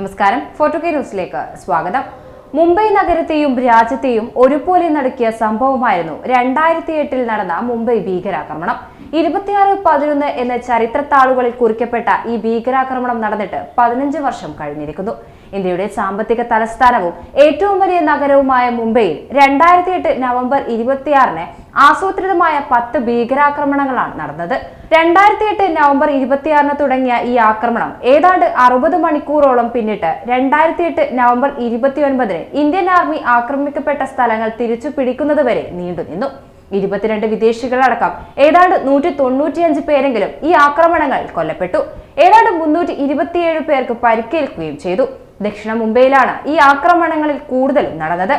നമസ്കാരം. Photo K ന്യൂസിലേക്ക് സ്വാഗതം. മുംബൈ നഗരത്തെയും രാജ്യത്തെയും ഒരുപോലെ നടക്കിയ സംഭവമായിരുന്നു രണ്ടായിരത്തി എട്ടിൽ നടന്ന മുംബൈ ഭീകരാക്രമണം. ഇരുപത്തിയാറ് പതിനൊന്ന് എന്ന ചരിത്ര താളുകളിൽ കുറിക്കപ്പെട്ട ഈ ഭീകരാക്രമണം നടന്നിട്ട് പതിനഞ്ച് വർഷം കഴിഞ്ഞിരിക്കുന്നു. ഇന്ത്യയുടെ സാമ്പത്തിക തലസ്ഥാനവും ഏറ്റവും വലിയ നഗരവുമായ മുംബൈയിൽ രണ്ടായിരത്തി എട്ട് നവംബർ ഇരുപത്തിയാറിന് ആസൂത്രിതമായ പത്ത് ഭീകരാക്രമണങ്ങളാണ് നടന്നത്. രണ്ടായിരത്തി എട്ട് നവംബർ ഇരുപത്തിയാറിന് തുടങ്ങിയ ഈ ആക്രമണം ഏതാണ്ട് അറുപത് മണിക്കൂറോളം പിന്നിട്ട് രണ്ടായിരത്തി എട്ട് നവംബർ ഇരുപത്തിയൊൻപതിന് ഇന്ത്യൻ ആർമി ആക്രമിക്കപ്പെട്ട സ്ഥലങ്ങൾ തിരിച്ചു പിടിക്കുന്നതുവരെ നീണ്ടുനിന്നു ഇരുപത്തിരണ്ട് വിദേശികളടക്കം ഏതാണ്ട് നൂറ്റി തൊണ്ണൂറ്റിയഞ്ച് പേരെങ്കിലും ഈ ആക്രമണങ്ങൾ കൊല്ലപ്പെട്ടു. ഏതാണ്ട് മുന്നൂറ്റി ഇരുപത്തിയേഴ് പേർക്ക് പരിക്കേൽക്കുകയും ചെയ്തു. ദക്ഷിണ മുംബൈയിലാണ് ഈ ആക്രമണങ്ങളിൽ കൂടുതലും നടന്നത്.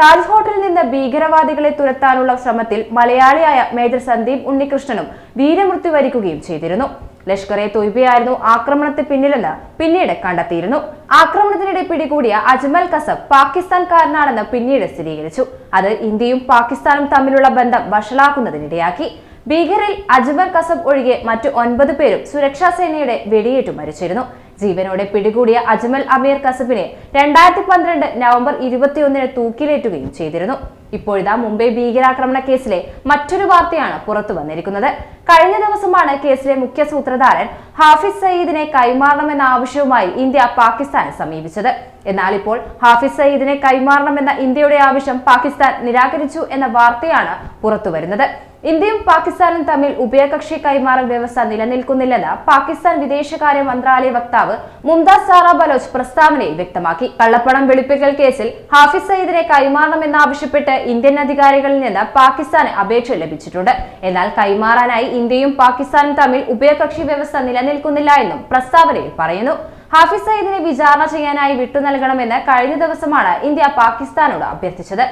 താജ് ഹോട്ടലിൽ നിന്ന് ഭീകരവാദികളെ തുരത്താനുള്ള ശ്രമത്തിൽ മലയാളിയായ മേജർ സന്ദീപ് ഉണ്ണികൃഷ്ണനും വീരമൃത്യു വരിക്കുകയും ചെയ്തിരുന്നു. ലഷ്കർ എ തൊയ്ബയായിരുന്നു ആക്രമണത്തിന് പിന്നിലെന്ന് പിന്നീട് കണ്ടെത്തിയിരുന്നു. ആക്രമണത്തിനിടെ പിടികൂടിയ അജ്മൽ കസബ് പാകിസ്ഥാൻകാരനാണെന്ന് പിന്നീട് സ്ഥിരീകരിച്ചു. അത് ഇന്ത്യയും പാകിസ്ഥാനും തമ്മിലുള്ള ബന്ധം വഷളാക്കുന്നതിനിടയാക്കി. ഭീകരിൽ അജ്മൽ കസബ് ഒഴികെ മറ്റു ഒൻപത് പേരും സുരക്ഷാ സേനയുടെ വെടിയേറ്റു മരിച്ചിരുന്നു. ജീവനോടെ പിടികൂടിയ അജ്മൽ അമീർ കസബിനെ രണ്ടായിരത്തി പന്ത്രണ്ട് നവംബർ ഇരുപത്തിയൊന്നിന് തൂക്കിലേറ്റുകയും ചെയ്തിരുന്നു. ഇപ്പോഴിതാ മുംബൈ ഭീകരാക്രമണ കേസിലെ മറ്റൊരു വാർത്തയാണ് പുറത്തു വന്നിരിക്കുന്നത്. കഴിഞ്ഞ ദിവസമാണ് കേസിലെ മുഖ്യ സൂത്രധാരൻ ഹാഫിസ് സയ്യിദിനെ കൈമാറണമെന്ന ആവശ്യവുമായി ഇന്ത്യ പാകിസ്ഥാനെ സമീപിച്ചത്. എന്നാൽ ഇപ്പോൾ ഹാഫിസ് സയ്യിദിനെ കൈമാറണമെന്ന ഇന്ത്യയുടെ ആവശ്യം പാകിസ്ഥാൻ നിരാകരിച്ചു എന്ന വാർത്തയാണ് പുറത്തുവരുന്നത്. ഇന്ത്യയും പാകിസ്ഥാനും തമ്മിൽ ഉഭയകക്ഷി കൈമാറൽ വ്യവസ്ഥ നിലനിൽക്കുന്നില്ലെന്ന് പാകിസ്ഥാൻ വിദേശകാര്യ മന്ത്രാലയ വക്താവ് മുംതാസ് സാറ ബലോച്ച് പ്രസ്താവനയിൽ വ്യക്തമാക്കി. കള്ളപ്പണം വെളുപ്പിക്കൽ കേസിൽ ഹാഫിസ് സയ്യിദിനെ കൈമാറണമെന്നാവശ്യപ്പെട്ട് ഇന്ത്യൻ അധികാരികളിൽ നിന്ന് പാകിസ്ഥാന് അപേക്ഷ ലഭിച്ചിട്ടുണ്ട്. എന്നാൽ കൈമാറാനായി ഇന്ത്യയും പാകിസ്ഥാനും തമ്മിൽ ഉഭയകക്ഷി വ്യവസ്ഥ നിലനിൽക്കുന്നില്ല എന്നും പ്രസ്താവനയിൽ പറയുന്നു. ഹാഫിസ് സയ്യിദിനെ വിചാരണ ചെയ്യാനായി വിട്ടു നൽകണമെന്ന് കഴിഞ്ഞ ദിവസമാണ് ഇന്ത്യ പാകിസ്ഥാനോട് അഭ്യർത്ഥിച്ചത്.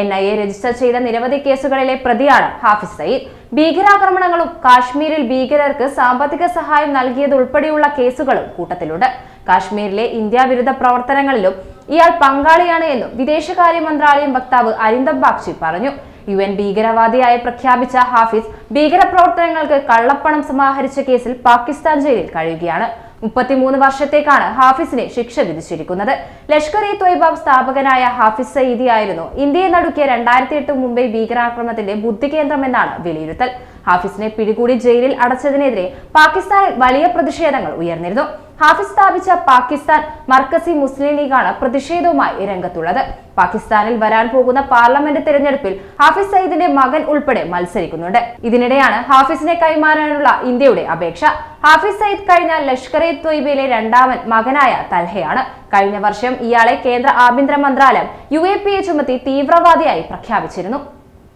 എൻ ഐ എ രജിസ്റ്റർ ചെയ്ത നിരവധി കേസുകളിലെ പ്രതിയാണ് ഹാഫിസ് സയ്യിദ്. ഭീകരാക്രമണങ്ങളും കാശ്മീരിൽ ഭീകരർക്ക് സാമ്പത്തിക സഹായം നൽകിയതുൾപ്പെടെയുള്ള കേസുകളും കൂട്ടത്തിലുണ്ട്. കാശ്മീരിലെ ഇന്ത്യ വിരുദ്ധ പ്രവർത്തനങ്ങളിലും ഇയാൾ പങ്കാളിയാണ് എന്നും വിദേശകാര്യ മന്ത്രാലയം വക്താവ് അരിന്ദം ബാഗ്ചി പറഞ്ഞു. യു എൻ ഭീകരവാദിയായി പ്രഖ്യാപിച്ച ഹാഫിസ് ഭീകരപ്രവർത്തനങ്ങൾക്ക് കള്ളപ്പണം സമാഹരിച്ച കേസിൽ പാകിസ്ഥാൻ ജയിലിൽ കഴിയുകയാണ്. മുപ്പത്തിമൂന്ന് വർഷത്തേക്കാണ് ഹാഫിസിനെ ശിക്ഷ വിധിച്ചിരിക്കുന്നത്. ലഷ്കർ ഇ തൊയ്ബ സ്ഥാപകനായ ഹാഫിസ് സയ്യിദി ആയിരുന്നു. ഇന്ത്യയെ നടുക്കിയ രണ്ടായിരത്തി എട്ട് മുംബൈ ഭീകരാക്രമണത്തിന്റെ ബുദ്ധികേന്ദ്രമെന്നാണ് വിലയിരുത്തൽ. ഹാഫിസിനെ പിടികൂടി ജയിലിൽ അടച്ചതിനെതിരെ പാകിസ്ഥാനിൽ വലിയ പ്രതിഷേധങ്ങൾ ഉയർന്നിരുന്നു. ഹാഫിസ് സ്ഥാപിച്ച പാകിസ്ഥാൻ മർക്കസി മുസ്ലിം ലീഗാണ് പ്രതിഷേധവുമായി രംഗത്തുള്ളത്. പാകിസ്ഥാനിൽ വരാൻ പോകുന്ന പാർലമെന്റ് തെരഞ്ഞെടുപ്പിൽ ഹാഫിസ് സയ്യിദിന്റെ മകൻ ഉൾപ്പെടെ മത്സരിക്കുന്നുണ്ട്. ഇതിനിടെയാണ് ഹാഫിസിനെ കൈമാറാനുള്ള ഇന്ത്യയുടെ അപേക്ഷ. ഹാഫിസ് സയ്യിദ് കഴിഞ്ഞ ലഷ്കർ ഇ ത്വയ്ബയിലെ രണ്ടാമൻ മകനായ തൽഹയാണ്. കഴിഞ്ഞ വർഷം ഇയാളെ കേന്ദ്ര ആഭ്യന്തര മന്ത്രാലയം യു എ പി എ ചുമത്തി തീവ്രവാദിയായി പ്രഖ്യാപിച്ചിരുന്നു.